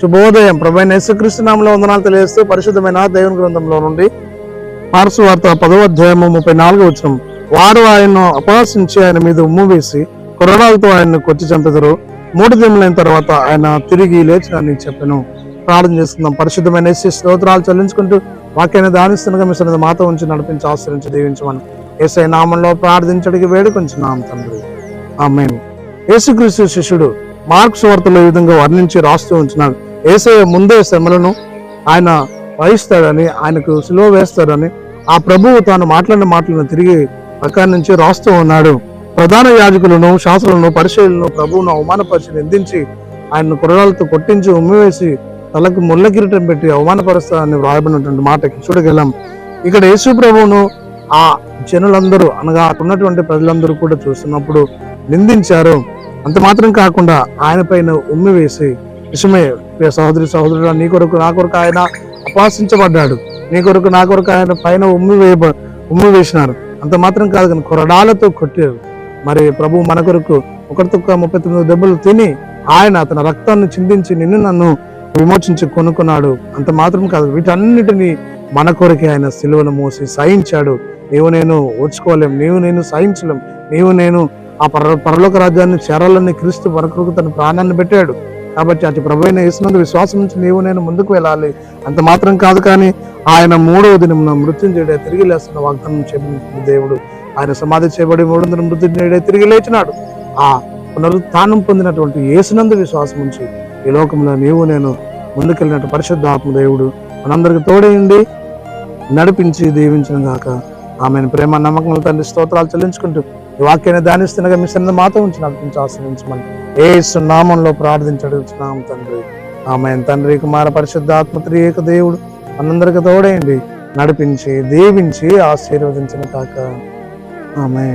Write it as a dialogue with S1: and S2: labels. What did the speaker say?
S1: శుభోదయం. ప్రభు యేసుక్రీస్తు నామంలో వందనాలు తెలియజేస్తూ పరిశుద్ధమైన దేవుని గ్రంథంలో నుండి మార్సు వార్త పదవ అధ్యాయము ముప్పై నాలుగు వచ్చిన వారు ఆయన్ను అపహాసించి ఆయన మీద ఉమ్ము వేసి కొరడాలతో ఆయన్ను కొట్టి చంపెదరు. మూడు దినములైన తర్వాత ఆయన తిరిగి లేచినని చెప్పాను. ప్రార్థన చేస్తున్నాం పరిశుద్ధమైన స్తోత్రాలు చెల్లించుకుంటూ వాక్యాన్ని దానిస్తుండగా మీ సన్నిధి మాతో ఉంచి నడిపించి ఆశ్రయించి దీవించమని ఏసై నామంలో ప్రార్థించడానికి వేడుకొంచున్నాం తండ్రి. ఆమె యేసుక్రీస్తు శిష్యుడు మార్క్స్ వార్తలో ఈ విధంగా వర్ణించి రాస్తూ ఉంటున్నాడు వేసే ముందే శ్రమలను ఆయన వహిస్తాడని ఆయనకు సులువ వేస్తాడని ఆ ప్రభువు తాను మాట్లాడిన మాటలను తిరిగి అక్కడి నుంచి రాస్తూ ఉన్నాడు. ప్రధాన యాజకులను శాస్త్రులను పరిశీలను ప్రభువును అవమానపరిచి నిందించి ఆయన్ను కుర్రాలతో కొట్టించి ఉమ్మివేసి తలకు ముళ్ళ కిరీటం పెట్టి అవమానపరుస్తారని వ్రాయబడినటువంటి మాటకి చూడగలం. ఇక్కడ యేసు ప్రభువును ఆ జనులందరూ అనగా అక్కడున్నటువంటి ప్రజలందరూ కూడా చూస్తున్నప్పుడు నిందించారు. అంత మాత్రం కాకుండా ఆయన పైన ఉమ్మి వేసి విషమే ప్రియ సహోదరి సహోదరుడు నీ కొరకు నా కొరకు ఆయన అపాసించబడ్డాడు నీ కొరకు నా కొరకు ఆయన పైన ఉమ్మి వేయ ఉమ్మి వేసినారు. అంత మాత్రం కాదు కానీ కొరడాలతో కొట్టారు. మరి ప్రభు మన కొరకు ఒకరితో ముప్పై తొమ్మిది దెబ్బలు తిని ఆయన తన రక్తాన్ని చిందించి నిన్ను నన్ను విమోచించి కొనుక్కున్నాడు. అంత మాత్రం కాదు వీటన్నిటిని మన కొరకే ఆయన సిలువను మోసి సహించాడు. నీవు నేను ఓర్చుకోలేం నీవు నేను సహించలేం నీవు నేను ఆ పర పరలోక రాజ్యాన్ని చేరాలని క్రీస్తు వరకు తన ప్రాణాన్ని పెట్టాడు. కాబట్టి అటు ప్రభు అయిన యేసునందు విశ్వాసం నుంచి నీవు నేను ముందుకు వెళ్ళాలి. అంత మాత్రం కాదు కానీ ఆయన మూడవ దినం మృత్యుంజయుడే తిరిగి లేస్తున్న వాగ్దానం చెప్పిన దేవుడు. ఆయన సమాధి చేయబడి మూడు వందల మృత్యుంజయుడే తిరిగి లేచినాడు. ఆ పునరుత్థానం పొందినటువంటి యేసునందు విశ్వాసం ఉంచి ఈ లోకంలో నీవు నేను ముందుకెళ్ళినట్టు పరిశుద్ధాత్మ దేవుడు మనందరికి తోడేయండి నడిపించి దీవించిన గాక ఆమెను. ప్రేమ నమ్మకం తండ్రి స్తోత్రాలు చెల్లించుకుంటూ ఈ వాక్యాన్ని ధ్యానిస్తుండగా మీ సన్న మాతో ఉంచి నడిపించి ఆశ్రయించమని ఏ నామంలో ప్రార్థించడుచున్నాం తండ్రి. ఆమె తండ్రి కుమార పరిశుద్ధాత్మ త్రియేక దేవుడు మనందరికి తోడేయండి నడిపించి దీవించి ఆశీర్వదించిన కాక. ఆమె